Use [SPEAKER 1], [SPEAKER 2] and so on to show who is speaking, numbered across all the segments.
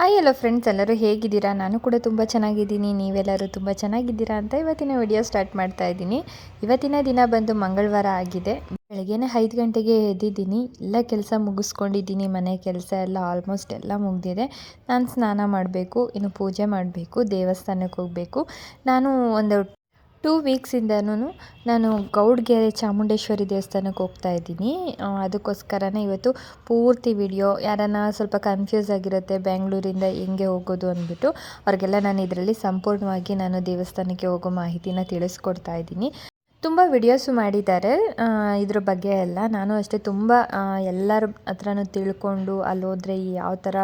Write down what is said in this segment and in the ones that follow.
[SPEAKER 1] Hi ಎಲ್ಲೋ friends ಎಲ್ಲರೂ ಹೇಗಿದ್ದೀರಾ? ನಾನು ಕೂಡ ತುಂಬ ಚೆನ್ನಾಗಿದ್ದೀನಿ. ನೀವೆಲ್ಲರೂ ತುಂಬ ಚೆನ್ನಾಗಿದ್ದೀರಾ ಅಂತ ಇವತ್ತಿನ ವಿಡಿಯೋ ಸ್ಟಾರ್ಟ್ ಮಾಡ್ತಾ ಇದ್ದೀನಿ. ಇವತ್ತಿನ ದಿನ ಬಂದು ಮಂಗಳವಾರ ಆಗಿದೆ. ಬೆಳಗ್ಗೆನೇ ಐದು ಗಂಟೆಗೆ ಎದ್ದಿದ್ದೀನಿ. ಎಲ್ಲ ಕೆಲಸ ಮುಗಿಸ್ಕೊಂಡಿದ್ದೀನಿ. ಮನೆ ಕೆಲಸ ಎಲ್ಲ ಆಲ್ಮೋಸ್ಟ್ ಎಲ್ಲ ಮುಗಿದಿದೆ. ನಾನು ಸ್ನಾನ ಮಾಡಬೇಕು, ಇನ್ನು ಪೂಜೆ ಮಾಡಬೇಕು, ದೇವಸ್ಥಾನಕ್ಕೆ ಹೋಗಬೇಕು. ನಾನು ಒಂದು ಟೂ ವೀಕ್ಸಿಂದನೂ ನಾನು ಗೌಡ್ಗೆರೆ ಚಾಮುಂಡೇಶ್ವರಿ ದೇವಸ್ಥಾನಕ್ಕೆ ಹೋಗ್ತಾ ಇದ್ದೀನಿ. ಅದಕ್ಕೋಸ್ಕರನೇ ಇವತ್ತು ಪೂರ್ತಿ ವಿಡಿಯೋ ಯಾರನ್ನ ಸ್ವಲ್ಪ ಕನ್ಫ್ಯೂಸ್ ಆಗಿರುತ್ತೆ ಬೆಂಗಳೂರಿಂದ ಹೆಂಗೆ ಹೋಗೋದು ಅಂದ್ಬಿಟ್ಟು, ಅವ್ರಿಗೆಲ್ಲ ನಾನು ಇದರಲ್ಲಿ ಸಂಪೂರ್ಣವಾಗಿ ನಾನು ದೇವಸ್ಥಾನಕ್ಕೆ ಹೋಗೋ ಮಾಹಿತಿನ ತಿಳಿಸ್ಕೊಡ್ತಾ ಇದ್ದೀನಿ. ತುಂಬ ವಿಡಿಯೋಸು ಮಾಡಿದ್ದಾರೆ. ಇದ್ರ ಬಗ್ಗೆ ಎಲ್ಲ ನಾನು ಅಷ್ಟೇ ತುಂಬ ಎಲ್ಲರ ಹತ್ರನೂ ತಿಳ್ಕೊಂಡು ಅಲ್ಲಿ ಹೋದರೆ ಯಾವ ಥರ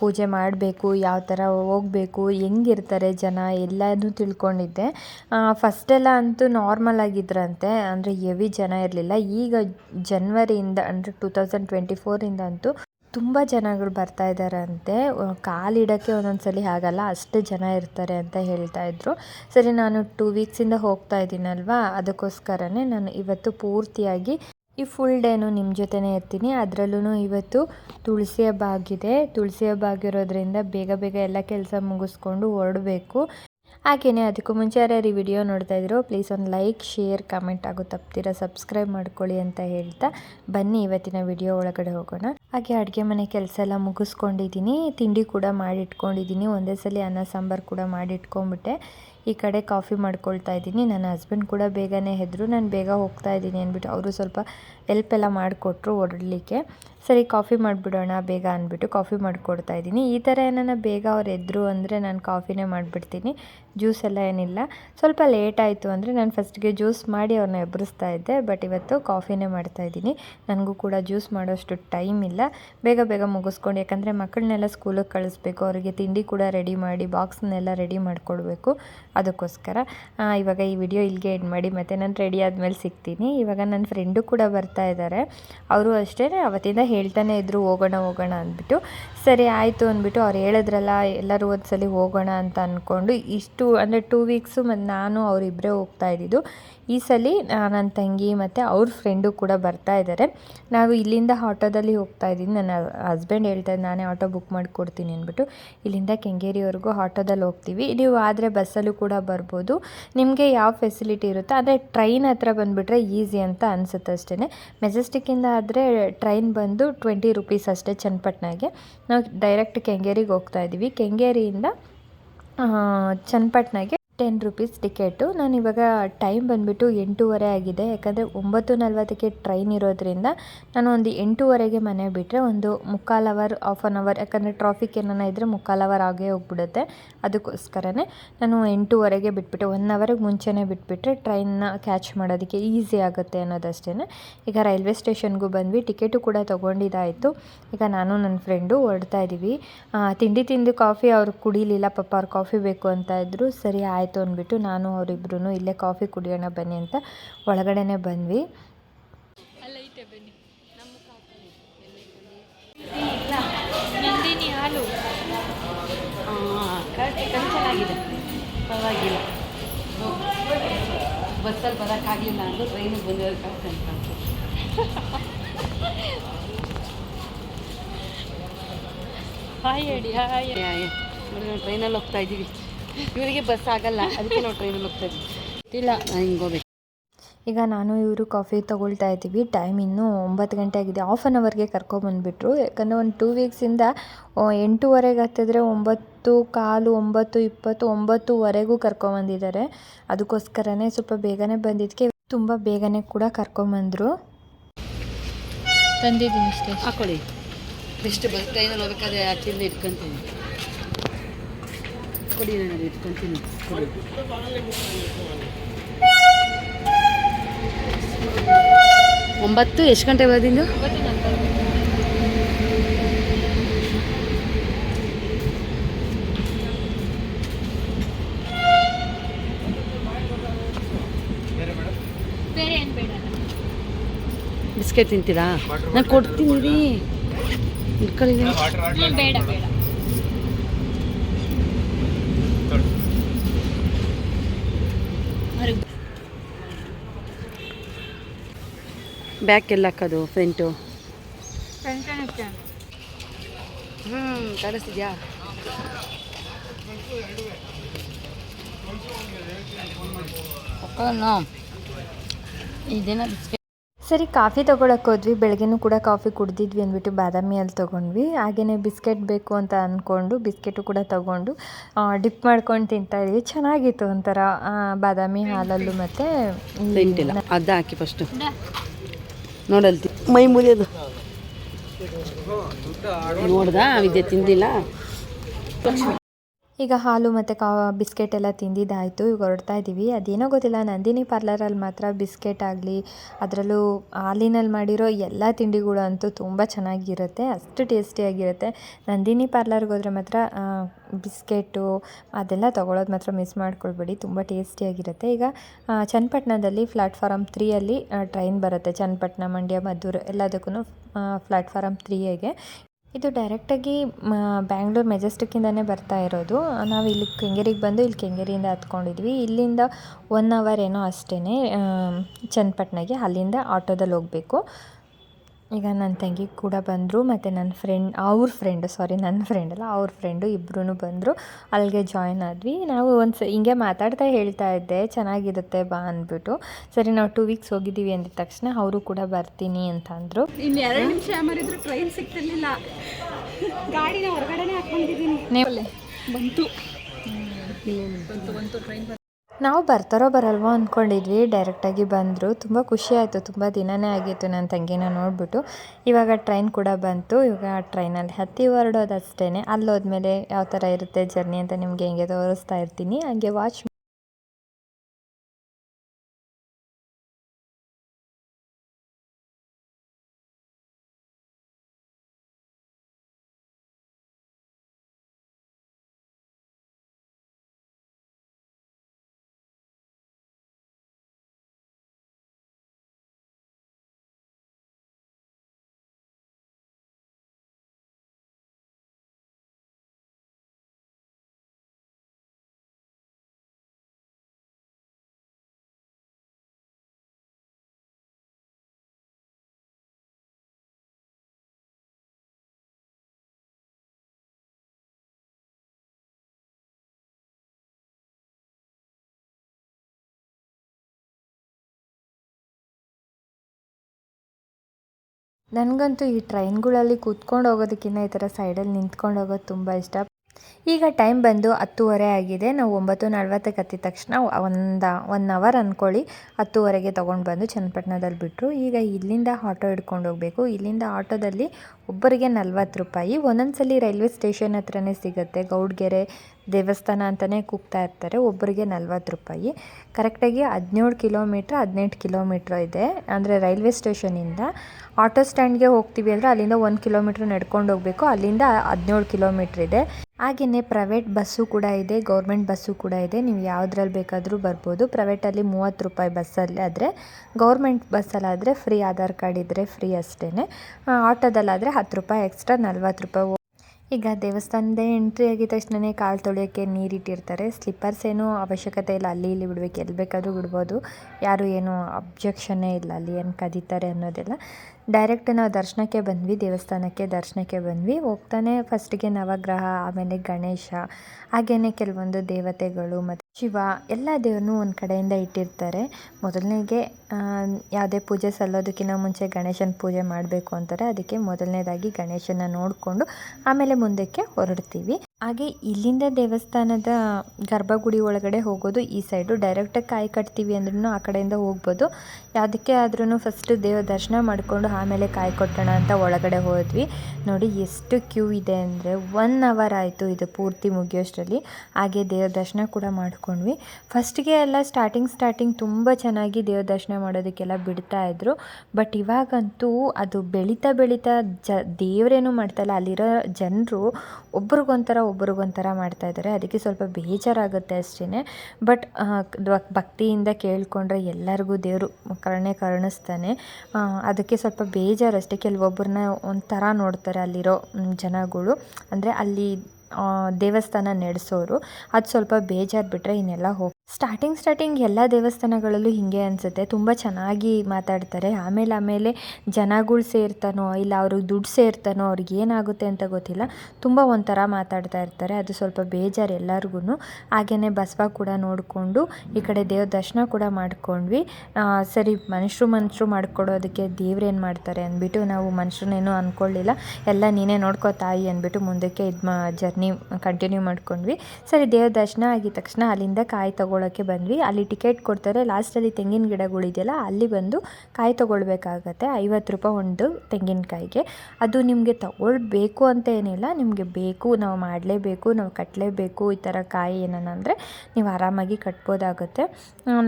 [SPEAKER 1] ಪೂಜೆ ಮಾಡಬೇಕು, ಯಾವ ಥರ ಹೋಗಬೇಕು, ಹೆಂಗಿರ್ತಾರೆ ಜನ ಎಲ್ಲನೂ ತಿಳ್ಕೊಂಡಿದ್ದೆ. ಫಸ್ಟೆಲ್ಲ ಅಂತೂ ನಾರ್ಮಲ್ ಆಗಿದ್ರಂತೆ, ಅಂದರೆ ಹೆವಿ ಜನ ಇರಲಿಲ್ಲ. ಈಗ ಜನ್ವರಿಯಿಂದ ಅಂದರೆ ಟೂ ತೌಸಂಡ್ ಟ್ವೆಂಟಿ ಫೋರಿಂದ ಅಂತೂ ತುಂಬ ಜನಗಳು ಬರ್ತಾ ಇದ್ದಾರಂತೆ. ಕಾಲಿಡೋಕ್ಕೆ ಒಂದೊಂದು ಸಲ ಆಗಲ್ಲ ಅಷ್ಟು ಜನ ಇರ್ತಾರೆ ಅಂತ ಹೇಳ್ತಾ ಇದ್ರು. ಸರಿ, ನಾನು ಟೂ ವೀಕ್ಸಿಂದ ಹೋಗ್ತಾ ಇದ್ದೀನಲ್ವಾ? ಅದಕ್ಕೋಸ್ಕರನೇ ನಾನು ಇವತ್ತು ಪೂರ್ತಿಯಾಗಿ ಈ ಫುಲ್ ಡೇನು ನಿಮ್ಮ ಜೊತೆನೇ ಇರ್ತೀನಿ. ಅದರಲ್ಲೂ ಇವತ್ತು ತುಳಸಿ ಹಬ್ಬ ಆಗಿದೆ. ತುಳಸಿ ಹಬ್ಬ ಆಗಿರೋದ್ರಿಂದ ಬೇಗ ಬೇಗ ಎಲ್ಲ ಕೆಲಸ ಮುಗಿಸ್ಕೊಂಡು ಹೊರಡಬೇಕು. ಹಾಗೆಯೇ ಅದಕ್ಕೂ ಮುಂಚೆ ಯಾರ್ಯಾರು ಈ ವಿಡಿಯೋ ನೋಡ್ತಾ ಇದ್ರು ಪ್ಲೀಸ್ ಒಂದು ಲೈಕ್ ಶೇರ್ ಕಮೆಂಟ್ ಆಗೋ ತಪ್ತೀರಾ ಸಬ್ಸ್ಕ್ರೈಬ್ ಮಾಡ್ಕೊಳ್ಳಿ ಅಂತ ಹೇಳ್ತಾ ಬನ್ನಿ ಇವತ್ತಿನ ವಿಡಿಯೋ ಒಳಗಡೆ ಹೋಗೋಣ. ಹಾಗೆ ಅಡುಗೆ ಮನೆ ಕೆಲಸ ಎಲ್ಲ ಮುಗಿಸ್ಕೊಂಡಿದ್ದೀನಿ. ತಿಂಡಿ ಕೂಡ ಮಾಡಿಟ್ಕೊಂಡಿದ್ದೀನಿ. ಒಂದೇ ಸಲ ಅನ್ನ, ಸಾಂಬಾರು ಕೂಡ ಮಾಡಿಟ್ಕೊಂಡ್ಬಿಟ್ಟೆ. ಈ ಕಡೆ ಕಾಫಿ ಮಾಡ್ಕೊಳ್ತಾ ಇದ್ದೀನಿ. ನನ್ನ ಹಸ್ಬೆಂಡ್ ಕೂಡ ಬೇಗನೆ ಹೆದ್ರು. ನಾನು ಬೇಗ ಹೋಗ್ತಾ ಇದ್ದೀನಿ ಅಂದ್ಬಿಟ್ಟು ಅವರು ಸ್ವಲ್ಪ ಎಲ್ಪ್ ಎಲ್ಲ ಮಾಡಿಕೊಟ್ರು ಓಡಲಿಕ್ಕೆ ಸರಿ ಕಾಫಿ ಮಾಡಿಬಿಡೋಣ, ಬೇಗ ಅಂದ್ಬಿಟ್ಟು ಕಾಫಿ ಮಾಡಿಕೊಡ್ತಾ ಇದ್ದೀನಿ. ಈ ಥರ ಏನಾನ ಬೇಗ ಅವ್ರು ಎದ್ರು ಅಂದರೆ ನಾನು ಕಾಫಿನೇ ಮಾಡಿಬಿಡ್ತೀನಿ. ಜ್ಯೂಸ್ ಎಲ್ಲ ಏನಿಲ್ಲ. ಸ್ವಲ್ಪ ಲೇಟ್ ಆಯಿತು ಅಂದರೆ ನಾನು ಫಸ್ಟ್ಗೆ ಜ್ಯೂಸ್ ಮಾಡಿ ಅವ್ರನ್ನ ಎಬ್ಬರಿಸ್ತಾ ಇದ್ದೆ ಬಟ್ ಇವತ್ತು ಕಾಫಿನೇ ಮಾಡ್ತಾ ಇದ್ದೀನಿ. ನನಗೂ ಕೂಡ ಜ್ಯೂಸ್ ಮಾಡೋಷ್ಟು ಟೈಮ್ ಇಲ್ಲ. ಬೇಗ ಬೇಗ ಮುಗಿಸ್ಕೊಂಡು, ಯಾಕಂದರೆ ಮಕ್ಕಳನ್ನೆಲ್ಲ ಸ್ಕೂಲಿಗೆ ಕಳಿಸ್ಬೇಕು, ಅವರಿಗೆ ತಿಂಡಿ ಕೂಡ ರೆಡಿ ಮಾಡಿ ಬಾಕ್ಸ್ನೆಲ್ಲ ರೆಡಿ ಮಾಡಿಕೊಡ್ಬೇಕು. ಅದಕ್ಕೋಸ್ಕರ ಇವಾಗ ಈ ವಿಡಿಯೋ ಇಲ್ಲಿಗೆ ಎಂಡ್ ಮಾಡಿ, ಮತ್ತು ನಾನು ರೆಡಿ ಆದಮೇಲೆ ಸಿಗ್ತೀನಿ. ಇವಾಗ ನನ್ನ ಫ್ರೆಂಡು ಕೂಡ ಬರ್ತಾ ಇದ್ದಾರೆ. ಅವರು ಅಷ್ಟೇ ಅವತ್ತಿಂದ ಹೇಳ್ತಾನೆ ಇದ್ರು ಹೋಗೋಣ ಹೋಗೋಣ ಅಂದ್ಬಿಟ್ಟು. ಸರಿ ಆಯಿತು ಅಂದ್ಬಿಟ್ಟು ಅವ್ರು ಹೇಳಿದ್ರಲ್ಲ, ಎಲ್ಲರೂ ಒಂದ್ಸಲಿ ಹೋಗೋಣ ಅಂತ ಅಂದ್ಕೊಂಡು ಇಷ್ಟು ಅಂದರೆ ಟೂ ವೀಕ್ಸು ಮತ್ತು ನಾನು ಅವರಿಬ್ಬರೇ ಹೋಗ್ತಾ ಇದ್ದಿದ್ದು. ಈ ಸಲ ನನ್ನ ತಂಗಿ ಮತ್ತು ಅವ್ರ ಫ್ರೆಂಡು ಕೂಡ ಬರ್ತಾ ಇದ್ದಾರೆ ನಾವು ಇಲ್ಲಿಂದ ಆಟೋದಲ್ಲಿ ಹೋಗ್ತಾ ಇದ್ದೀನಿ. ನನ್ನ ಹಸ್ಬೆಂಡ್ ಹೇಳ್ತಾ ಇದ್ದು ನಾನೇ ಆಟೋ ಬುಕ್ ಮಾಡಿಕೊಡ್ತೀನಿ ಅಂದ್ಬಿಟ್ಟು. ಇಲ್ಲಿಂದ ಕೆಂಗೇರಿವರೆಗೂ ಆಟೋದಲ್ಲಿ ಹೋಗ್ತೀವಿ. ನೀವು ಆದರೆ ಬಸ್ಸಲ್ಲೂ ಕೂಡ ಬರ್ಬೋದು. ನಿಮಗೆ ಯಾವ ಫೆಸಿಲಿಟಿ ಇರುತ್ತೋ ಆದರೆ ಟ್ರೈನ್ ಹತ್ರ ಬಂದುಬಿಟ್ರೆ ಈಸಿ ಅಂತ ಅನಿಸುತ್ತೆ ಅಷ್ಟೇ ಮೆಜೆಸ್ಟಿಕ್ಕಿಂದ ಆದರೆ ಟ್ರೈನ್ ಬಂದು ಟ್ವೆಂಟಿ ರುಪೀಸ್ ಅಷ್ಟೇ ಚನ್ನಪಟ್ಟಣಗೆ ನಾವು ಡೈರೆಕ್ಟ್ ಕೆಂಗೇರಿಗೆ ಹೋಗ್ತಾ ಇದ್ದೀವಿ. ಕೆಂಗೇರಿಯಿಂದ ಚನ್ನಪಟ್ಟಣಗೆ ಟೆನ್ ರುಪೀಸ್ ಟಿಕೆಟು ನಾನು ಇವಾಗ ಟೈಮ್ ಬಂದುಬಿಟ್ಟು ಎಂಟೂವರೆ ಆಗಿದೆ. ಯಾಕಂದರೆ ಒಂಬತ್ತು ನಲ್ವತ್ತಕ್ಕೆ ಟ್ರೈನ್ ಇರೋದ್ರಿಂದ ನಾನು ಒಂದು ಎಂಟೂವರೆಗೆ ಮನೆ ಬಿಟ್ಟರೆ ಒಂದು ಮುಕ್ಕಾಲು ಅವರ್ ಆಫ್ ಆನ್ ಅವರ್ ಯಾಕಂದರೆ ಟ್ರಾಫಿಕ್ ಏನಾನ ಇದ್ದರೆ ಮುಕ್ಕಾಲು ಅವರ್ ಆಗೇ ಹೋಗ್ಬಿಡುತ್ತೆ. ಅದಕ್ಕೋಸ್ಕರನೇ ನಾನು ಎಂಟೂವರೆಗೆ ಬಿಟ್ಬಿಟ್ಟೆ ಒನ್ ಅವರ್ಗೆ ಮುಂಚೆನೇ ಬಿಟ್ಬಿಟ್ರೆ ಟ್ರೈನ್ನ ಕ್ಯಾಚ್ ಮಾಡೋದಕ್ಕೆ ಈಸಿ ಆಗುತ್ತೆ ಅನ್ನೋದಷ್ಟೇ ಈಗ ರೈಲ್ವೆ ಸ್ಟೇಷನ್ಗೂ ಬಂದ್ವಿ. ಟಿಕೆಟು ಕೂಡ ತೊಗೊಂಡಿದ್ದಾಯಿತು. ಈಗ ನಾನು ನನ್ನ ಫ್ರೆಂಡು ಹೊರಡ್ತಾ ಇದ್ದೀವಿ ತಿಂಡಿ ತಿಂದು ಕಾಫಿ ಅವ್ರು ಕುಡಿಲಿಲ್ಲ. ಪಪ್ಪ ಅವ್ರು ಕಾಫಿ ಬೇಕು ಅಂತ ಇದ್ದರು ಸರಿ ಆಯಿತು ಅಂದ್ಬಿಟ್ಟು ನಾನು ಅವರಿಬ್ರು ಇಲ್ಲೇ ಕಾಫಿ ಕುಡಿಯೋಣ ಬನ್ನಿ ಅಂತ ಒಳಗಡೆನೆ ಬಂದ್ವಿ.
[SPEAKER 2] ಪರವಾಗಿಲ್ಲ. ಬಸ್ಸಲ್ಲಿ ಬರೋಕ್ಕಾಗಲಿಲ್ಲ ಅಂದು ಟ್ರೈನಿಗೆ ಬಂದಿರೋದಕ್ಕೆ ಹಾಯ್ ಹೇಳಿ ಹಾಯ್ ಟ್ರೈನಲ್ಲಿ ಹೋಗ್ತಾ ಇದ್ದೀವಿ. ಇವರಿಗೆ ಬಸ್ ಆಗಲ್ಲ ಅದಕ್ಕೆ ನಾವು ಟ್ರೈನಲ್ಲಿ ಹೋಗ್ತಾ ಇದ್ವಿ. ಇಲ್ಲ ಹಿಂಗೆ ಹೋಗ್ಬೇಕು.
[SPEAKER 1] ಈಗ ನಾನು ಇವರು ಕಾಫಿ ತೊಗೊಳ್ತಾ ಇದ್ದೀವಿ. ಟೈಮ್ ಇನ್ನೂ ಒಂಬತ್ತು ಗಂಟೆ ಆಗಿದೆ. ಆಫ್ ಆನ್ ಅವರ್ಗೆ ಕರ್ಕೊಬಂದುಬಿಟ್ರು ಯಾಕಂದರೆ ಒಂದು ಟೂ ವೀಕ್ಸಿಂದ ಎಂಟೂವರೆಗೆ ಹತ್ತಿದ್ರೆ ಒಂಬತ್ತು ಕಾಲು ಒಂಬತ್ತು ಇಪ್ಪತ್ತು ಒಂಬತ್ತುವರೆಗೂ ಕರ್ಕೊಂಬಂದಿದ್ದಾರೆ ಅದಕ್ಕೋಸ್ಕರನೇ ಸ್ವಲ್ಪ ಬೇಗನೆ ಬಂದಿದ್ದಕ್ಕೆ ತುಂಬ ಬೇಗನೆ ಕೂಡ ಕರ್ಕೊಂಬಂದರು ತಂದಿದ್ದೀನಿ
[SPEAKER 2] ಹಾಕೊಳ್ಳಿ. ಎಷ್ಟು ಬಸ್ ಟ್ರೈನಲ್ಲಿ ಹೋಗ್ಬೇಕಾದ್ರೆ ಆಚೆಯಿಂದ ಇಟ್ಕೊಂತೀನಿ. ಕೊಡಿ ನಾನು ಇಟ್ಕೊಂತೀನಿ ಕೊಡಿ. ಒಂಬತ್ತು ಎಷ್ಟು ಗಂಟೆ ಬರೋದಿಂದು? ಬಿಸ್ಕೆಟ್ ತಿಂತೀರಾ? ನಾನು ಕೊಡ್ತೀನಿ ರೀ. ಇಟ್ಕೊಳ್ಳಿ.
[SPEAKER 1] ಬೇಡ ಬೇಡ.
[SPEAKER 2] ಬ್ಯಾಕ್ ಎಲ್ಲ ಹಾಕೋದು ಫ್ರಂಟು ಹ್ಞೂ ಕಾಣಿಸ್ತಿದ್ಯಾ ಇದೇನ ಬಿಸ್ಕೆಟ್
[SPEAKER 1] ಸರಿ ಕಾಫಿ ತೊಗೊಳಕ್ಕೆ ಹೋದ್ವಿ. ಬೆಳಗ್ಗೆನೂ ಕೂಡ ಕಾಫಿ ಕುಡ್ದಿದ್ವಿ ಅಂದ್ಬಿಟ್ಟು ಬಾದಾಮಿ ಅಲ್ಲಿ ತೊಗೊಂಡ್ವಿ. ಹಾಗೆಯೇ ಬಿಸ್ಕೆಟ್ ಬೇಕು ಅಂತ ಅಂದ್ಕೊಂಡು ಬಿಸ್ಕೆಟು ಕೂಡ ತೊಗೊಂಡು ಡಿಪ್ ಮಾಡ್ಕೊಂಡು ತಿಂತಾ ಇದ್ವಿ. ಚೆನ್ನಾಗಿತ್ತು ಒಂಥರ ಬಾದಾಮಿ ಹಾಲಲ್ಲೂ ಮತ್ತು
[SPEAKER 2] ಅದ ಹಾಕಿ ಫಸ್ಟು ನೋಡಲ್ತಿ. ಮೈ ಮುರಿಯೋದು. ನೋಡ್ದಾ? ವಿದ್ಯೆ ತಿಂದಿಲ್ಲ?
[SPEAKER 1] ಈಗ ಹಾಲು ಮತ್ತು ಕಾ, ಬಿಸ್ಕೆಟ್ ಎಲ್ಲ ತಿಂದಿದ್ದಾಯಿತು. ಈಗ ಹೊರಡ್ತಾ ಇದ್ದೀವಿ ಅದೇನೋ ಗೊತ್ತಿಲ್ಲ. ನಂದಿನಿ ಪಾರ್ಲರಲ್ಲಿ ಮಾತ್ರ ಬಿಸ್ಕೆಟ್ ಆಗಲಿ, ಅದರಲ್ಲೂ ಹಾಲಿನಲ್ಲಿ ಮಾಡಿರೋ ಎಲ್ಲ ತಿಂಡಿಗಳು ಅಂತೂ ತುಂಬ ಚೆನ್ನಾಗಿರುತ್ತೆ. ಅಷ್ಟು ಟೇಸ್ಟಿಯಾಗಿರುತ್ತೆ. ನಂದಿನಿ ಪಾರ್ಲರ್ಗೆ ಹೋದರೆ ಮಾತ್ರ ಬಿಸ್ಕೆಟು ಅದೆಲ್ಲ ತೊಗೊಳೋದು ಮಾತ್ರ ಮಿಸ್ ಮಾಡ್ಕೊಳ್ಬೇಡಿ, ತುಂಬ ಟೇಸ್ಟಿಯಾಗಿರುತ್ತೆ. ಈಗ ಚನ್ನಪಟ್ಟಣದಲ್ಲಿ ಪ್ಲ್ಯಾಟ್ಫಾರಮ್ ತ್ರೀಯಲ್ಲಿ ಟ್ರೈನ್ ಬರುತ್ತೆ. ಚನ್ನಪಟ್ಟಣ, ಮಂಡ್ಯ, ಮದ್ದೂರು ಎಲ್ಲದಕ್ಕೂ ಪ್ಲ್ಯಾಟ್ಫಾರಮ್ ತ್ರೀಯಗೆ ಇದು ಡೈರೆಕ್ಟಾಗಿ ಬ್ಯಾಂಗ್ಳೂರು ಮೆಜೆಸ್ಟಿಕ್ಕಿಂದನೇ ಬರ್ತಾ ಇರೋದು. ನಾವು ಇಲ್ಲಿ ಕೆಂಗೇರಿಗೆ ಬಂದು ಇಲ್ಲಿ ಕೆಂಗೇರಿಯಿಂದ ಹತ್ಕೊಂಡಿದ್ವಿ. ಇಲ್ಲಿಂದ ಒನ್ ಅವರ್ ಏನೋ ಅಷ್ಟೇ ಚನ್ನಪಟ್ಟಣಗೆ ಅಲ್ಲಿಂದ ಆಟೋದಲ್ಲಿ ಹೋಗಬೇಕು. ಈಗ ನನ್ನ ತಂಗಿ ಕೂಡ ಬಂದರು ಮತ್ತು ನನ್ನ ಫ್ರೆಂಡ್ ಅವ್ರ ಫ್ರೆಂಡು ಸಾರಿ ನನ್ನ ಫ್ರೆಂಡ್ ಅಲ್ಲ ಅವ್ರ ಫ್ರೆಂಡು ಇಬ್ಬರೂ ಬಂದರು. ಅಲ್ಲಿಗೆ ಜಾಯ್ನ್ ಆದ್ವಿ. ನಾವು ಒಂದು ಸ ಹಿಂಗೆ ಮಾತಾಡ್ತಾ ಹೇಳ್ತಾ ಇದ್ದೆ ಚೆನ್ನಾಗಿರುತ್ತೆ ಬಾ ಅಂದ್ಬಿಟ್ಟು. ಸರಿ ನಾವು ಟೂ ವೀಕ್ಸ್ ಹೋಗಿದ್ದೀವಿ ಅಂದಿದ ತಕ್ಷಣ ಅವರು ಕೂಡ ಬರ್ತೀನಿ ಅಂತ ಅಂದರು.
[SPEAKER 3] ಇನ್ನು ಎರಡು ನಿಮಿಷ ಮರಿದ್ರು ಟ್ರೈನ್ ಸಿಗ್ತಿರ್ಲಿಲ್ಲ. ಗಾಡಿನ ಹೊರಗಡೆನೆ ಹಾಕೊಂಡಿದ್ದೀನಿ. ಬಂತು. ಬಂತು ಬಂತು ಟ್ರೈನ್
[SPEAKER 1] ನಾವು ಬರ್ತಾರೋ ಬರಲ್ವೋ ಅಂದ್ಕೊಂಡಿದ್ವಿ. ಡೈರೆಕ್ಟಾಗಿ ಬಂದರು. ತುಂಬ ಖುಷಿ ಆಯಿತು. ತುಂಬ ದಿನವೇ ಆಗಿತ್ತು ನನ್ನ ತಂಗಿನ ನೋಡಿಬಿಟ್ಟು. ಇವಾಗ ಟ್ರೈನ್ ಕೂಡ ಬಂತು. ಇವಾಗ ಟ್ರೈನಲ್ಲಿ ಹತ್ತಿ ಹೊರಡೋದು ಅಷ್ಟೇ ಅಲ್ಲಿ ಹೋದ್ಮೇಲೆ ಯಾವ ಥರ ಇರುತ್ತೆ ಜರ್ನಿ ಅಂತ ನಿಮಗೆ ಹೆಂಗೆ ತೋರಿಸ್ತಾ ಇರ್ತೀನಿ. ಹಾಗೆ ವಾಚ್ ನನಗಂತೂ ಈ ಟ್ರೈನ್ಗಳಲ್ಲಿ ಕೂತ್ಕೊಂಡು ಹೋಗೋದಕ್ಕಿಂತ ಈ ಥರ ಸೈಡಲ್ಲಿ ನಿಂತ್ಕೊಂಡು ಹೋಗೋದು ತುಂಬ ಇಷ್ಟ. ಈಗ ಟೈಮ್ ಬಂದು ಹತ್ತುವರೆ ಆಗಿದೆ. ನಾವು ಒಂಬತ್ತು ನಲ್ವತ್ತಕ್ಕೆ ಹತ್ತಿದ ತಕ್ಷಣ ಒಂದು ಒನ್ ಅವರ್ ಅಂದ್ಕೊಳ್ಳಿ. ಹತ್ತುವರೆಗೆ ತೊಗೊಂಡು ಬಂದು ಚನ್ನಪಟ್ಟಣದಲ್ಲಿ ಬಿಟ್ಟರು ಈಗ ಇಲ್ಲಿಂದ ಆಟೋ ಹಿಡ್ಕೊಂಡು ಹೋಗಬೇಕು. ಇಲ್ಲಿಂದ ಆಟೋದಲ್ಲಿ ಒಬ್ಬರಿಗೆ ನಲ್ವತ್ತು ರೂಪಾಯಿ. ಒಂದೊಂದು ಸಲ ರೈಲ್ವೆ ಸ್ಟೇಷನ್ ಹತ್ರನೇ ಸಿಗುತ್ತೆ. ಗೌಡ್ಗೆರೆ ದೇವಸ್ಥಾನ ಅಂತಲೇ ಕೂಗ್ತಾ ಇರ್ತಾರೆ. ಒಬ್ಬರಿಗೆ ನಲ್ವತ್ತು ರೂಪಾಯಿ. ಕರೆಕ್ಟಾಗಿ ಹದಿನೇಳು ಕಿಲೋಮೀಟ್ರ್, ಹದಿನೆಂಟು ಕಿಲೋಮೀಟ್ರ್ ಇದೆ. ಅಂದರೆ ರೈಲ್ವೆ ಸ್ಟೇಷನಿಂದ ಆಟೋ ಸ್ಟ್ಯಾಂಡ್ಗೆ ಹೋಗ್ತೀವಿ ಅಂದರೆ ಅಲ್ಲಿಂದ ಒಂದು ಕಿಲೋಮೀಟ್ರ್ ನಡ್ಕೊಂಡು ಹೋಗಬೇಕು. ಅಲ್ಲಿಂದ ಹದಿನೇಳು ಕಿಲೋಮೀಟ್ರ್ ಇದೆ. ಹಾಗೆಯೇ ಪ್ರೈವೇಟ್ ಬಸ್ಸು ಕೂಡ ಇದೆ, ಗೌರ್ಮೆಂಟ್ ಬಸ್ಸು ಕೂಡ ಇದೆ. ನೀವು ಯಾವುದ್ರಲ್ಲಿ ಬೇಕಾದರೂ ಬರ್ಬೋದು. ಪ್ರೈವೇಟಲ್ಲಿ ಮೂವತ್ತು ರೂಪಾಯಿ ಬಸ್ಸಲ್ಲಿ ಆದರೆ, ಗೌರ್ಮೆಂಟ್ ಬಸ್ಸಲ್ಲಾದರೆ ಫ್ರೀ ಆಧಾರ್ ಕಾರ್ಡ್ ಇದ್ದರೆ ಫ್ರೀ ಅಷ್ಟೇ ಆಟೋದಲ್ಲಾದರೆ ಹತ್ತು ರೂಪಾಯಿ ಎಕ್ಸ್ಟ್ರಾ, ನಲ್ವತ್ತು ರೂಪಾಯಿ ಈಗ ದೇವಸ್ಥಾನದ ಎಂಟ್ರಿ ಆಗಿದ ತಕ್ಷಣವೇ ಕಾಲು ತೊಳೆಯೋಕ್ಕೆ ನೀರಿಟ್ಟಿರ್ತಾರೆ. ಸ್ಲಿಪ್ಪರ್ಸ್ ಏನೂ ಅವಶ್ಯಕತೆ ಇಲ್ಲ. ಅಲ್ಲಿ ಇಲ್ಲಿ ಬಿಡಬೇಕು, ಎಲ್ಲಿ ಬೇಕಾದರೂ ಬಿಡ್ಬೋದು. ಯಾರು ಏನು ಅಬ್ಜೆಕ್ಷನ್ನೇ ಇಲ್ಲ ಅಲ್ಲಿ ಏನು ಕದೀತಾರೆ ಅನ್ನೋದೆಲ್ಲ. ಡೈರೆಕ್ಟ್ ನಾವು ದರ್ಶನಕ್ಕೆ ಬಂದ್ವಿ, ದೇವಸ್ಥಾನಕ್ಕೆ ದರ್ಶನಕ್ಕೆ ಬಂದ್ವಿ. ಹೋಗ್ತಾನೆ ಫಸ್ಟಿಗೆ ನವಗ್ರಹ, ಆಮೇಲೆ ಗಣೇಶ ಹಾಗೆಯೇ ಕೆಲವೊಂದು ದೇವತೆಗಳು ಮತ್ತು ಶಿವ, ಎಲ್ಲ ದೇವ್ರನ್ನೂ ಒಂದು ಕಡೆಯಿಂದ ಇಟ್ಟಿರ್ತಾರೆ. ಮೊದಲನೇಗೆ ಯಾವುದೇ ಪೂಜೆ ಸಲ್ಲೋದಕ್ಕಿಂತ ಮುಂಚೆ ಗಣೇಶನ ಪೂಜೆ ಮಾಡಬೇಕು ಅಂತಾರೆ. ಅದಕ್ಕೆ ಮೊದಲನೇದಾಗಿ ಗಣೇಶನ ನೋಡಿಕೊಂಡು ಆಮೇಲೆ ಮುಂದಕ್ಕೆ ಹೊರಡ್ತೀವಿ. ಹಾಗೆ ಇಲ್ಲಿಂದ ದೇವಸ್ಥಾನದ ಗರ್ಭಗುಡಿ ಒಳಗಡೆ ಹೋಗೋದು ಈ ಸೈಡು. ಡೈರೆಕ್ಟಾಗಿ ಕಾಯಿ ಕಟ್ತೀವಿ ಅಂದ್ರೂ ಆ ಕಡೆಯಿಂದ ಹೋಗ್ಬೋದು. ಯಾವುದಕ್ಕೆ ಆದ್ರೂ ಫಸ್ಟ್ ದೇವ ದರ್ಶನ ಮಾಡಿಕೊಂಡು ಆಮೇಲೆ ಕಾಯಿ ಕೊಟ್ಟೋಣ ಅಂತ ಒಳಗಡೆ ಹೋದ್ವಿ. ನೋಡಿ ಎಷ್ಟು ಕ್ಯೂ ಇದೆ ಅಂದರೆ ಒನ್ ಅವರ್ ಆಯಿತು ಇದು ಪೂರ್ತಿ ಮುಗಿಯೋಷ್ಟರಲ್ಲಿ. ಹಾಗೆ ದೇವ್ರ ದರ್ಶನ ಕೂಡ ಮಾಡ್ಕೊಂಡ್ವಿ. ಫಸ್ಟಿಗೆ ಎಲ್ಲ ಸ್ಟಾರ್ಟಿಂಗ್ ಸ್ಟಾರ್ಟಿಂಗ್ ತುಂಬ ಚೆನ್ನಾಗಿ ದೇವ್ರ ದರ್ಶನ ಮಾಡೋದಕ್ಕೆಲ್ಲ ಬಿಡ್ತಾ ಇದ್ರು. ಬಟ್ ಇವಾಗಂತೂ ಅದು ಬೆಳೀತಾ ಬೆಳೀತಾ ಜ ದೇವರೇನು ಮಾಡ್ತಾಯಿಲ್ಲ ಅಲ್ಲಿರೋ ಜನರು ಒಬ್ರಿಗೊಂಥರ ಒಬ್ರಿಗೊಂಥರ ಮಾಡ್ತಾ ಇದ್ದಾರೆ. ಅದಕ್ಕೆ ಸ್ವಲ್ಪ ಬೇಜಾರಾಗುತ್ತೆ ಅಷ್ಟೇ ಬಟ್ ಭಕ್ತಿಯಿಂದ ಕೇಳಿಕೊಂಡ್ರೆ ಎಲ್ಲರಿಗೂ ದೇವರು ಕರುಣೆ ಕರುಣಿಸ್ತಾನೆ. ಅದಕ್ಕೆ ಸ್ವಲ್ಪ ಬೇಜಾರಷ್ಟೇ. ಕೆಲವೊಬ್ಬರನ್ನ ಒಂಥರ ನೋಡ್ತಾರೆ ಅಲ್ಲಿರೋ ಜನಗಳು. ಅಂದರೆ ಅಲ್ಲಿ ದೇವಸ್ಥಾನ ನಡೆಸೋರು. ಅದು ಸ್ವಲ್ಪ ಬೇಜಾರು ಬಿಟ್ಟರೆ ಇನ್ನೆಲ್ಲ ಹೋಗಿ ಸ್ಟಾರ್ಟಿಂಗ್ ಸ್ಟಾರ್ಟಿಂಗ್ ಎಲ್ಲ ದೇವಸ್ಥಾನಗಳಲ್ಲೂ ಹೀಗೆ ಅನಿಸುತ್ತೆ. ತುಂಬ ಚೆನ್ನಾಗಿ ಮಾತಾಡ್ತಾರೆ. ಆಮೇಲೆ ಆಮೇಲೆ ಜನಗಳು ಸೇರ್ತಾನೋ, ಇಲ್ಲ ಅವ್ರಿಗೆ ದುಡ್ಡು ಸೇರ್ತಾನೋ, ಅವ್ರಿಗೆ ಏನಾಗುತ್ತೆ ಅಂತ ಗೊತ್ತಿಲ್ಲ. ತುಂಬ ಒಂಥರ ಮಾತಾಡ್ತಾ ಇರ್ತಾರೆ. ಅದು ಸ್ವಲ್ಪ ಬೇಜಾರು ಎಲ್ಲರಿಗೂ ಹಾಗೆಯೇ ಬಸವ ಕೂಡ ನೋಡಿಕೊಂಡು, ಈ ಕಡೆ ದೇವ್ರ ದರ್ಶನ ಕೂಡ ಮಾಡ್ಕೊಂಡ್ವಿ. ಸರಿ ಮನುಷ್ಯರು ಮನುಷ್ಯರು ಮಾಡ್ಕೊಡೋದಕ್ಕೆ ದೇವ್ರೇನು ಮಾಡ್ತಾರೆ ಅಂದ್ಬಿಟ್ಟು ನಾವು ಮನುಷ್ಯರನ್ನೇನು ಅಂದ್ಕೊಳ್ಳಿಲ್ಲ ಎಲ್ಲ ನೀನೇ ನೋಡ್ಕೋ ತಾಯಿ ಅಂದ್ಬಿಟ್ಟು ಮುಂದಕ್ಕೆ ಇದು ಮಾ ಜರ್ನಿ ಕಂಟಿನ್ಯೂ ಮಾಡ್ಕೊಂಡ್ವಿ. ಸರಿ, ದೇವ್ರ ದರ್ಶನ ಆಗಿದ ತಕ್ಷಣ ಅಲ್ಲಿಂದ ಕಾಯಿ ತೊಗೊಳಕ್ಕೆ ಬಂದ್ವಿ. ಅಲ್ಲಿ ಟಿಕೆಟ್ ಕೊಡ್ತಾರೆ. ಲಾಸ್ಟಲ್ಲಿ ತೆಂಗಿನ ಗಿಡಗಳಿದೆಯಲ್ಲ, ಅಲ್ಲಿ ಬಂದು ಕಾಯಿ ತೊಗೊಳ್ಬೇಕಾಗತ್ತೆ. ಐವತ್ತು ರೂಪಾಯಿ ಒಂದು ತೆಂಗಿನಕಾಯಿಗೆ ಅದು ನಿಮಗೆ ತಗೊಳ್ಬೇಕು ಅಂತ ಏನಿಲ್ಲ. ನಿಮಗೆ ಬೇಕು, ನಾವು ಮಾಡಲೇಬೇಕು, ನಾವು ಕಟ್ಟಲೇಬೇಕು ಈ ಥರ ಕಾಯಿ ಏನನ್ನ ಅಂದರೆ ನೀವು ಆರಾಮಾಗಿ ಕಟ್ಬೋದಾಗುತ್ತೆ.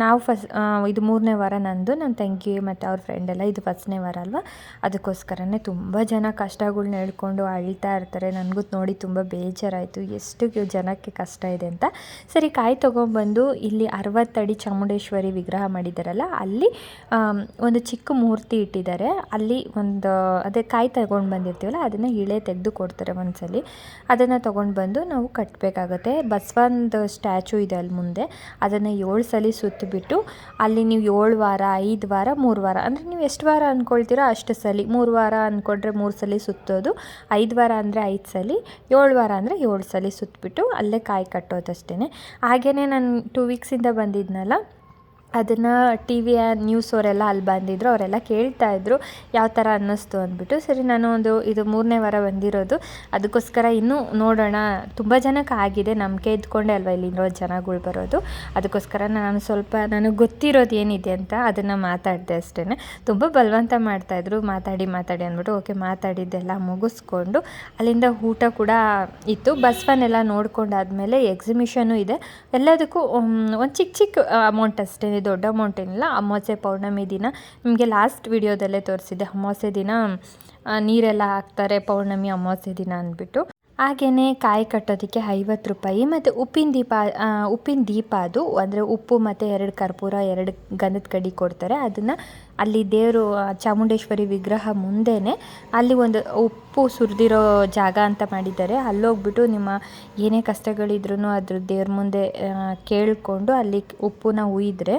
[SPEAKER 1] ನಾವು ಫಸ್ಟ್ ಇದು ಮೂರನೇ ವಾರ ನಂದು. ನನ್ನ ತಂಗಿ ಮತ್ತು ಅವ್ರ ಫ್ರೆಂಡ್ ಎಲ್ಲ ಇದು ಫಸ್ಟ್ನೇ ವಾರ ಅಲ್ವಾ? ಅದಕ್ಕೋಸ್ಕರನೇ ತುಂಬ ಜನ ಕಷ್ಟಗಳ್ನ ಹೇಳ್ಕೊಂಡು ಅಳ್ತಾ ಇರ್ತಾರೆ. ನನಗೂ ನೋಡಿ ತುಂಬ ಬೇಜಾರಾಯಿತು. ಎಷ್ಟು ಜನಕ್ಕೆ ಕಷ್ಟ ಇದೆ ಅಂತ. ಸರಿ, ಕಾಯಿ ತೊಗೊಂಬಂದು ಇಲ್ಲಿ ಅರವತ್ತಡಿ ಚಾಮುಂಡೇಶ್ವರಿ ವಿಗ್ರಹ ಮಾಡಿದ್ದಾರಲ್ಲ ಅಲ್ಲಿ ಒಂದು ಚಿಕ್ಕ ಮೂರ್ತಿ ಇಟ್ಟಿದ್ದಾರೆ ಅಲ್ಲಿ ಒಂದು, ಅದೇ ಕಾಯಿ ತಗೊಂಡು ಬಂದಿರ್ತೀವಲ್ಲ, ಅದನ್ನು ಇಳೆ ತೆಗೆದು ಕೊಡ್ತಾರೆ ಒಂದ್ಸಲಿ. ಅದನ್ನು ತೊಗೊಂಡು ಬಂದು ನಾವು ಕಟ್ಟಬೇಕಾಗತ್ತೆ ಬಸವಂದು ಸ್ಟ್ಯಾಚು ಇದೆ ಅಲ್ಲಿ ಮುಂದೆ. ಅದನ್ನು ಏಳು ಸಲ ಸುತ್ತಿಬಿಟ್ಟು ಅಲ್ಲಿ ನೀವು ಏಳು ವಾರ, ಐದು ವಾರ, ಮೂರು ವಾರ, ಅಂದರೆ ನೀವು ಎಷ್ಟು ವಾರ ಅಂದ್ಕೊಳ್ತೀರೋ ಅಷ್ಟು ಸಲ. ಮೂರು ವಾರ ಅಂದ್ಕೊಂಡ್ರೆ ಮೂರು ಸಲ ಸುತ್ತೋದು, ಐದು ವಾರ ಅಂದರೆ ಐದು ಸಲ, ಏಳು ವಾರ ಅಂದರೆ ಏಳು ಸಲ ಸುತ್ತಬಿಟ್ಟು ಅಲ್ಲೇ ಕಾಯಿ ಕಟ್ಟೋದಷ್ಟೇ ಹಾಗೆಯೇ ನಾನು ಟೂ ವೀಕ್ಸಿಂದ ಬಂದಿದ್ನಲ್ಲ? ಅದನ್ನು ಟಿ ವಿಯ ನ್ಯೂಸ್ ಅವರೆಲ್ಲ ಅಲ್ಲಿ ಬಂದಿದ್ದರು ಅವರೆಲ್ಲ ಕೇಳ್ತಾ ಇದ್ದರು ಯಾವ ಥರ ಅನ್ನಿಸ್ತು ಅಂದ್ಬಿಟ್ಟು. ಸರಿ, ನಾನು ಒಂದು ಇದು ಮೂರನೇ ವಾರ ಬಂದಿರೋದು, ಅದಕ್ಕೋಸ್ಕರ ಇನ್ನೂ ನೋಡೋಣ. ತುಂಬ ಜನಕ್ಕೆ ಆಗಿದೆ, ನಂಬಿಕೆ ಇದ್ಕೊಂಡೆ ಅಲ್ವಾ ಇಲ್ಲಿರೋ ಜನಗಳು ಬರೋದು. ಅದಕ್ಕೋಸ್ಕರ ನಾನು ಸ್ವಲ್ಪ, ನನಗೆ ಗೊತ್ತಿರೋದು ಏನಿದೆ ಅಂತ ಅದನ್ನು ಮಾತಾಡಿದೆ ಅಷ್ಟೇ ತುಂಬ ಬಲವಂತ ಮಾಡ್ತಾಯಿದ್ರು ಮಾತಾಡಿ ಮಾತಾಡಿ ಅಂದ್ಬಿಟ್ಟು, ಓಕೆ, ಮಾತಾಡಿದ್ದೆಲ್ಲ ಮುಗಿಸ್ಕೊಂಡು, ಅಲ್ಲಿಂದ ಊಟ ಕೂಡ ಇತ್ತು. ಬಸ್ವನ್ನೆಲ್ಲ ನೋಡ್ಕೊಂಡಾದ್ಮೇಲೆ ಎಕ್ಸಿಬಿಷನು ಇದೆ. ಎಲ್ಲದಕ್ಕೂ ಒಂದು ಚಿಕ್ಕ ಚಿಕ್ಕ ಅಮೌಂಟ್ ಅಷ್ಟೇ. ದೊಡ್ಡ ಅಮೌಂಟ್ ಏನಿಲ್ಲ, ಅಮಾವಾಸ್ಯೆ ಪೌರ್ಣಮಿ ದಿನ. ನಿಮಗೆ ಲಾಸ್ಟ್ ವಿಡಿಯೋದಲ್ಲೇ ತೋರಿಸಿದ್ದೆ, ಅಮಾವಾಸ್ಯೆ ದಿನ ನೀರೆಲ್ಲ ಹಾಕ್ತಾರೆ ಪೌರ್ಣಮಿ, ಅಮಾವಾಸ್ಯೆ ದಿನ ಅಂದ್ಬಿಟ್ಟು. ಹಾಗೆಯೇ ಕಾಯಿ ಕಟ್ಟೋದಕ್ಕೆ ಐವತ್ತು ರೂಪಾಯಿ ಮತ್ತು ಉಪ್ಪಿನ ದೀಪ ಉಪ್ಪಿನ ದೀಪ ಅದು, ಅಂದರೆ ಉಪ್ಪು ಮತ್ತು ಎರಡು ಕರ್ಪೂರ, ಎರಡು ಗಂಧದ ಕಡಿ ಕೊಡ್ತಾರೆ. ಅದನ್ನು ಅಲ್ಲಿ ದೇವರು ಚಾಮುಂಡೇಶ್ವರಿ ವಿಗ್ರಹ ಮುಂದೆನೇ ಅಲ್ಲಿ ಒಂದು ಉಪ್ಪು ಸುರಿದಿರೋ ಜಾಗ ಅಂತ ಮಾಡಿದ್ದಾರೆ. ಅಲ್ಲೋಗ್ಬಿಟ್ಟು ನಿಮ್ಮ ಏನೇ ಕಷ್ಟಗಳಿದ್ರೂ ಅದ್ರ ದೇವ್ರ ಮುಂದೆ ಕೇಳಿಕೊಂಡು ಅಲ್ಲಿ ಉಪ್ಪನ್ನ ಉಯ್ದ್ರೆ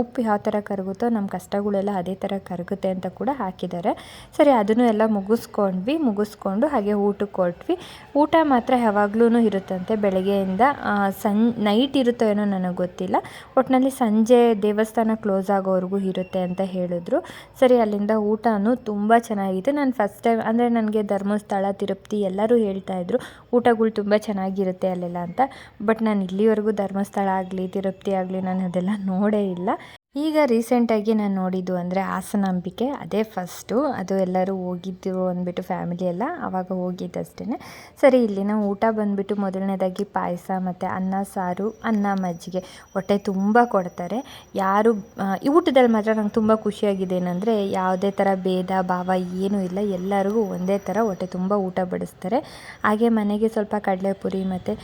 [SPEAKER 1] ಉಪ್ಪು ಯಾವ ಥರ ಕರಗುತ್ತೋ ನಮ್ಮ ಕಷ್ಟಗಳೆಲ್ಲ ಅದೇ ಥರ ಕರಗುತ್ತೆ ಅಂತ ಕೂಡ ಹಾಕಿದ್ದಾರೆ. ಸರಿ, ಅದನ್ನು ಎಲ್ಲ ಮುಗಿಸ್ಕೊಂಡ್ವಿ, ಮುಗಿಸ್ಕೊಂಡು ಹಾಗೆ ಊಟಕ್ಕೆ ಕೊಟ್ವಿ ಊಟ ಮಾತ್ರ ಯಾವಾಗ್ಲೂ ಇರುತ್ತಂತೆ ಬೆಳಗ್ಗೆಯಿಂದ. ಸಂ ನೈಟ್ ಇರುತ್ತೋ ಏನೋ ನನಗೆ ಗೊತ್ತಿಲ್ಲ. ಒಟ್ಟಿನಲ್ಲಿ ಸಂಜೆ ದೇವಸ್ಥಾನ ಕ್ಲೋಸ್ ಆಗೋವರೆಗೂ ಇರುತ್ತೆ ಅಂತ ಹೇಳಿದ್ರು. ಸರಿ, ಅಲ್ಲಿಂದ ಊಟನೂ ತುಂಬ ಚೆನ್ನಾಗಿತ್ತು. ನಾನು ಫಸ್ಟ್ ಟೈಮ್, ಅಂದರೆ ನನಗೆ ಧರ್ಮಸ್ಥಳ, ತಿರುಪತಿ ಎಲ್ಲರೂ ಹೇಳ್ತಾ ಇದ್ರು, ಊಟಗಳು ತುಂಬ ಚೆನ್ನಾಗಿರುತ್ತೆ ಅಲ್ಲೆಲ್ಲ ಅಂತ. ಬಟ್ ನಾನು ಇಲ್ಲಿವರೆಗೂ ಧರ್ಮಸ್ಥಳ ಆಗಲಿ, ತಿರುಪತಿ ಆಗಲಿ, ನಾನು ಅದೆಲ್ಲ ನೋಡೇ ಇಲ್ಲ. ¿Verdad? ಈಗ ರೀಸೆಂಟಾಗಿ ನಾನು ನೋಡಿದ್ದು ಅಂದರೆ ಹಾಸನಾಂಬಿಕೆ, ಅದೇ ಫಸ್ಟು ಅದು ಎಲ್ಲರೂ ಹೋಗಿದ್ದು ಅಂದ್ಬಿಟ್ಟು ಫ್ಯಾಮಿಲಿ ಎಲ್ಲ ಆವಾಗ ಹೋಗಿದ್ದಷ್ಟೇ ಸರಿ, ಇಲ್ಲಿನ ಊಟ ಬಂದುಬಿಟ್ಟು ಮೊದಲನೇದಾಗಿ ಪಾಯಸ ಮತ್ತು ಅನ್ನ, ಸಾರು, ಅನ್ನ, ಮಜ್ಜಿಗೆ ಹೊಟ್ಟೆ ತುಂಬ ಕೊಡ್ತಾರೆ. ಯಾರು ಈ ಊಟದಲ್ಲಿ ಮಾತ್ರ ನಂಗೆ ತುಂಬ ಖುಷಿಯಾಗಿದೆ ಏನಂದರೆ ಯಾವುದೇ ಥರ ಭೇದ, ಭಾವ ಏನೂ ಇಲ್ಲ. ಎಲ್ಲರಿಗೂ ಒಂದೇ ಥರ ಹೊಟ್ಟೆ ತುಂಬ ಊಟ ಬಡಿಸ್ತಾರೆ. ಹಾಗೆ ಮನೆಗೆ ಸ್ವಲ್ಪ ಕಡಲೆಪುರಿ ಮತ್ತು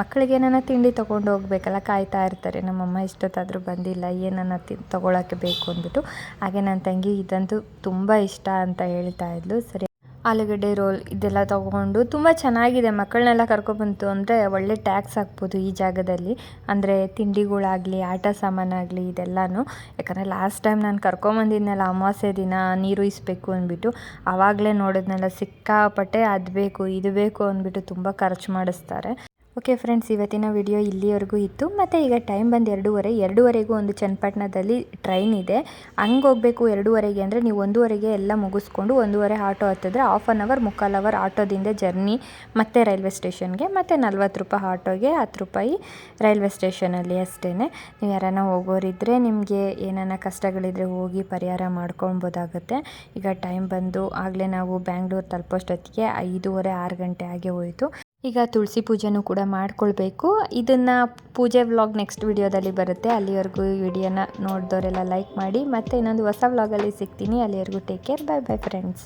[SPEAKER 1] ಮಕ್ಕಳಿಗೆ ಏನಾನ ತಿಂಡಿ ತೊಗೊಂಡು ಹೋಗ್ಬೇಕಲ್ಲ, ಕಾಯ್ತಾ ಇರ್ತಾರೆ. ನಮ್ಮಮ್ಮ ಇಷ್ಟೊತ್ತಾದರೂ ಬಂದಿಲ್ಲ, ಏನನ್ನ ತಿ ತೊಗೊಳಕ್ಕೆ ಬೇಕು ಅಂದ್ಬಿಟ್ಟು. ಹಾಗೆ ನನ್ನ ತಂಗಿ ಇದಂತೂ ತುಂಬ ಇಷ್ಟ ಅಂತ ಹೇಳ್ತಾ ಇದ್ಲು. ಸರಿ. ಆಲೂಗಡ್ಡೆ ರೋಲ್ ಇದೆಲ್ಲ ತೊಗೊಂಡು ತುಂಬ ಚೆನ್ನಾಗಿದೆ. ಮಕ್ಕಳನ್ನೆಲ್ಲ ಕರ್ಕೊಬಂತು ಅಂದರೆ ಒಳ್ಳೆ ಟ್ಯಾಕ್ಸ್ ಹಾಕ್ಬೋದು ಈ ಜಾಗದಲ್ಲಿ. ಅಂದರೆ ತಿಂಡಿಗಳಾಗಲಿ, ಆಟ ಸಾಮಾನಾಗಲಿ ಇದೆಲ್ಲನೂ. ಯಾಕಂದರೆ ಲಾಸ್ಟ್ ಟೈಮ್ ನಾನು ಕರ್ಕೊಂಬಂದಿದ್ನಲ್ಲ ಅಮಾವಾಸ್ಯೆ ದಿನ ನೀರು ಇಸ್ಬೇಕು ಅಂದ್ಬಿಟ್ಟು, ಆವಾಗಲೇ ನೋಡಿದ್ನಲ್ಲ ಸಿಕ್ಕಾಪಟ್ಟೆ ಅದು ಬೇಕು, ಇದು ಬೇಕು ಅಂದ್ಬಿಟ್ಟು ತುಂಬ ಖರ್ಚು ಮಾಡಿಸ್ತಾರೆ. ಓಕೆ ಫ್ರೆಂಡ್ಸ್ ಇವತ್ತಿನ ವಿಡಿಯೋ ಇಲ್ಲಿವರೆಗೂ ಇತ್ತು. ಮತ್ತು ಈಗ ಟೈಮ್ ಬಂದು ಎರಡೂವರೆ, ಎರಡೂವರೆಗೂ ಒಂದು ಚನ್ನಪಟ್ಟಣದಲ್ಲಿ ಟ್ರೈನ್ ಇದೆ. ಹಂಗೆ ಹೋಗಬೇಕು ಎರಡೂವರೆಗೆ ಅಂದರೆ ನೀವು ಒಂದೂವರೆಗೆ ಎಲ್ಲ ಮುಗಿಸ್ಕೊಂಡು ಒಂದೂವರೆ ಆಟೋ ಹತ್ತಿದ್ರೆ ಹಾಫ್ ಆನ್ ಅವರ್ ಮುಕ್ಕಾಲು ಅವರ್ ಆಟೋದಿಂದ ಜರ್ನಿ ಮತ್ತು ರೈಲ್ವೆ ಸ್ಟೇಷನ್ಗೆ ಮತ್ತು ನಲ್ವತ್ತು ರೂಪಾಯಿ ಆಟೋಗೆ ಹತ್ತು ರೂಪಾಯಿ ರೈಲ್ವೆ ಸ್ಟೇಷನಲ್ಲಿ ಅಷ್ಟೇ ನೀವು ಯಾರನ್ನ ಹೋಗೋರಿದ್ದರೆ ನಿಮಗೆ ಏನಾನ ಕಷ್ಟಗಳಿದ್ರೆ ಹೋಗಿ ಪರಿಹಾರ ಮಾಡ್ಕೊಬೋದಾಗುತ್ತೆ ಈಗ ಟೈಮ್ ಬಂದು ಆಗಲೇ ನಾವು ಬ್ಯಾಂಗ್ಳೂರು ತಲುಪೋಷ್ಟೊತ್ತಿಗೆ ಐದೂವರೆ, ಆರು ಗಂಟೆ ಆಗೇ ಹೋಯಿತು. ಈಗ ತುಳಸಿ ಪೂಜೆನೂ ಕೂಡ ಮಾಡಿಕೊಳ್ಬೇಕು. ಇದನ್ನು ಪೂಜೆ ವ್ಲಾಗ್ ನೆಕ್ಸ್ಟ್ ವಿಡಿಯೋದಲ್ಲಿ ಬರುತ್ತೆ. ಅಲ್ಲಿವರೆಗೂ ವಿಡಿಯೋನ ನೋಡಿದವರೆಲ್ಲ ಲೈಕ್ ಮಾಡಿ. ಮತ್ತು ಇನ್ನೊಂದು ಹೊಸ ವ್ಲಾಗಲ್ಲಿ ಸಿಗ್ತೀನಿ. ಅಲ್ಲಿವರೆಗೂ take care bye bye friends